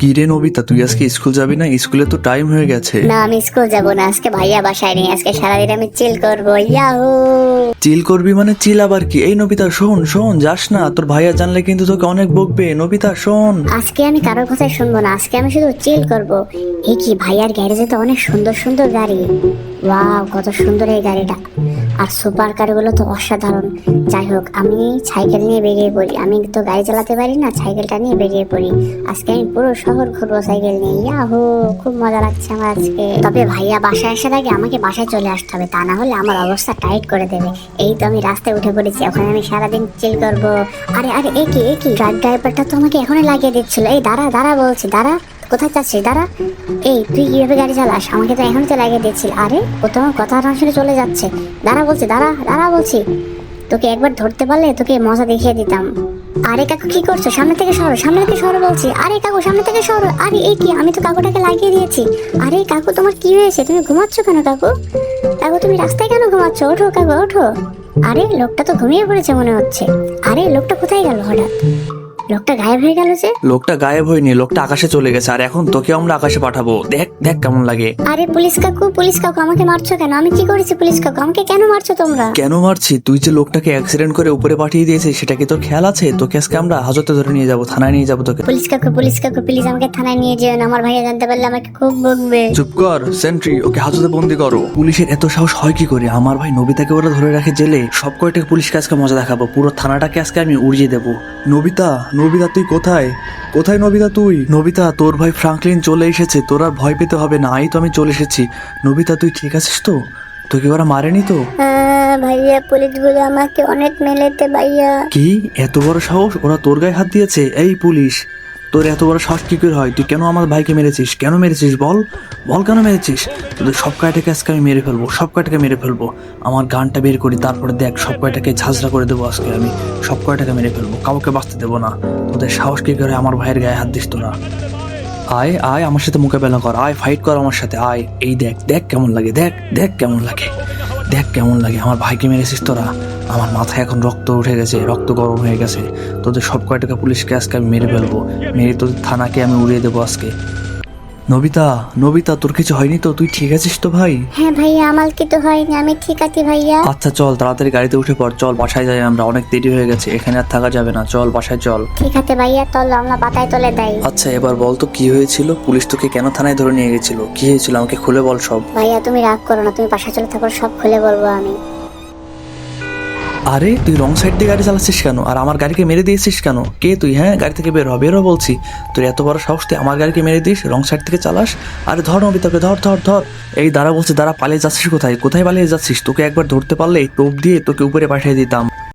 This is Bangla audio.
কি রে নবিতা তুই আজকে স্কুল যাবি না? স্কুলে তো টাইম হয়ে গেছে। না আমি স্কুল যাব না। আজকে ভাইয়া বাসায় নেই। আজকে সারাদিন আমি চিল করব। ইয়াহু চিল করবি মানে চিল আবার কি? এই নবিতা শোন শোন যাস না। তোর ভাইয়া জানলে কিন্তু তোকে অনেক বকবে। নবিতা শোন। আজকে আমি কারোর কথা শুনব না। আজকে আমি শুধু চিল করব। এই কি ভাইয়ার গ্যারেজে তো অনেক সুন্দর সুন্দর গাড়ি। ওয়াও কত সুন্দর এই গাড়িটা। আর সুপার কারগুলো তো অসাধারণ। যাই হোক, আমি সাইকেল নিয়ে বেরিয়ে পড়ি। আমি তো গাড়ি চালাতে পারি না, সাইকেলটা নিয়ে বেরিয়ে পড়ি। আজকে আমি পুরো শহর ঘুরবো সাইকেল নিয়ে। ইয়াহু, খুব মজা লাগছে আমার আজকে। তবে ভাইয়া বাসায় আসার আগে আমাকে বাসায় চলে আসতে হবে, তা না হলে আমার অবস্থা টাইট করে দেবে। এই তো আমি রাস্তায় উঠে পড়েছি, ওখানে আমি সারাদিন চিল করব। আরে আরে এ কি এ কি ট্রাক ড্রাইভারটা তো আমাকে এখনই লাগিয়ে দিচ্ছিল। এই, দাঁড়া দাঁড়া বলছি, দাঁড়া। কোথায় যাচ্ছিস? দাঁড়া। এই, তুই কীভাবে গাড়ি চালাস? আমাকে তো এখনই তো লাগিয়ে দিচ্ছিল আরে, ও তো আমার কথা শুনে চলে যাচ্ছে। দাঁড়া বলছি, দাঁড়া দাঁড়া বলছি। তোকে একবার ধরতে পারলে তোকে মজা দেখিয়ে দিতাম। আরে কাকু, কি করছ? সামনে থেকে সরো, সামনে থেকে সরো বলছি। আরে কাকু, সামনে থেকে সরো। আরে, এই কি? আমি তো কাকুটাকে লাগিয়ে দিয়েছি। আরে কাকু, তোমার কি হয়েছে? তুমি ঘুমাচ্ছ কেন কাকু? কাকু, তুমি রাস্তায় কেন ঘুমাচ্ছ? ওঠো কাকু, ওঠো। আরে, লোকটা তো ঘুমিয়ে পড়েছে মনে হচ্ছে। আরে, লোকটা কোথায় গেল হঠাৎ? লোকটা গায়েব হয়ে গেল যে? লোকটা গায়েব হয়নি লোকটা আকাশে চলে গেছে আর এখন তোকে আমরা আকাশে পাঠাবো। দেখ দেখ কেমন লাগে। আরে পুলিশ কাকু পুলিশ কাকু আমাকে মারছো কেন? আমি কি করেছি পুলিশ কাকু? আমাকে কেন মারছো তোমরা? কেন মারছি? তুই যে লোকটাকে অ্যাক্সিডেন্ট করে উপরে পাঠিয়ে দিয়েছিস সেটা কি তোর খেয়াল আছে? তোকে আজকে আমরা হাজতে ধরে নিয়ে যাব থানায় নিয়ে যাব তোকে। পুলিশ কাকু পুলিশ কাকু প্লিজ আমাকে থানায় নিয়ে যেও না আমার ভাইয়া জানতে পারলে আমাকে খুব বকবে। চুপ কর সেন্ট্রি ওকে হাজতে বন্দি করো। পুলিশের এত সাহস হয় কি করে? আমার ভাই নবিতাকে ওরা ধরে রাখে জেলে। সব কয়টাকে পুলিশকে আজকে মজা দেখাবো? পুরো থানাটাকে আজকে আমি উড়িয়ে দেবো। নবিতা নবিতা তুই কোথায়? কোথায় নবিতা তুই? নবিতা তোর ভাই ফ্রাঙ্কলিন চলে এসেছে তোর আর ভয় পেতে হবে না এই তো আমি চলে এসেছি। নবিতা তুই ঠিক আছিস তো? তোকে ওরা মারেনি তো? ভাইয়া পুলিশগুলো আমাকে অনেক মেলেতে ভাইয়া। কি? এত বড় সাহস? ওরা তোর গায়ে হাত দিয়েছে? এই পুলিশ! তোর এত বড় সাহস কি করে হয়? তুই কেন আমার ভাইকে মেরেছিস? কেন মেরেছিস বল? বল কেন মেরেছিস? তোদের সব কয়টাকে আজকে আমি মেরে ফেলব? সব কয়টাকে মেরে ফেলব? আমার গানটা বের করি, তারপরে দেখ সব কয়টাকে ঝাঁঝরা করে দেবো আজকে আমি। সব কয়টাকে মেরে ফেলব? কাউকে বাঁচতে দেবো না। তোদের সাহস কি করে আমার ভাইয়ের গায়ে হাত দিস তোরা? আয় আয়, আমার সাথে মোকাবেলা কর। আয় ফাইট কর আমার সাথে। আয়, এই দেখ দেখ কেমন লাগে, দেখ দেখ কেমন লাগে। দেখ কেমন লাগে, আমার ভাইকে মেরেছিস তোরা। আমার মাথায় এখন রক্ত উঠে গেছে, রক্ত গরম হয়ে গেছে। তোদের সব কয়টাকে পুলিশকে আজকে আমি মেরে ফেলব? মেরে তোদের থানাকে আমি উড়িয়ে দেবো আজকে। নবিতা নবিতা তোর কিছু হয়নি তো? তুই ঠিক আছিস তো ভাই? হ্যাঁ ভাইয়া আমার কি তো হয়নি। আমি ঠিক আছি ভাইয়া। আচ্ছা চল তাড়াতাড়ি গাড়িতে উঠে পড়। চল বাসায় যাই আমরা। অনেক দেরি হয়ে গেছে। এখানে আর থাকা যাবে না। চল বাসায় চল। ঠিক আছে ভাইয়া চলো আমরা পাতায় তুলে দেয় আচ্ছা এবার বল তো কি হয়েছিল? পুলিশ তোকে কেন থানায় ধরে নিয়ে গেছিল? কি হয়েছিল? আমাকে খুলে বল সব। ভাইয়া তুমি রাগ করো না। তুমি বাসায় চলে থাকো সব খুলে বলব আমি। আরে, তুই রং সাইড দিয়ে গাড়ি চালাচ্ছিস কেন? আর আমার গাড়িকে মেরে দিয়েছিস কেন? কে তুই হ্যাঁ? গাড়ি থেকে বের বের বলছি। তুই এত বড় সাহস, তুই আমার গাড়িকে মেরে দিস রং সাইড থেকে চালাস? আরে ধর নবিতাকে ধর ধর ধর। এই দাঁড়া বলছি, দাঁড়া, পালিয়ে যাচ্ছিস কোথায়? কোথায় পালিয়ে যাচ্ছিস? তোকে একবার ধরতে পারলে টোপ দিয়ে তোকে উপরে পাঠিয়ে দিতাম।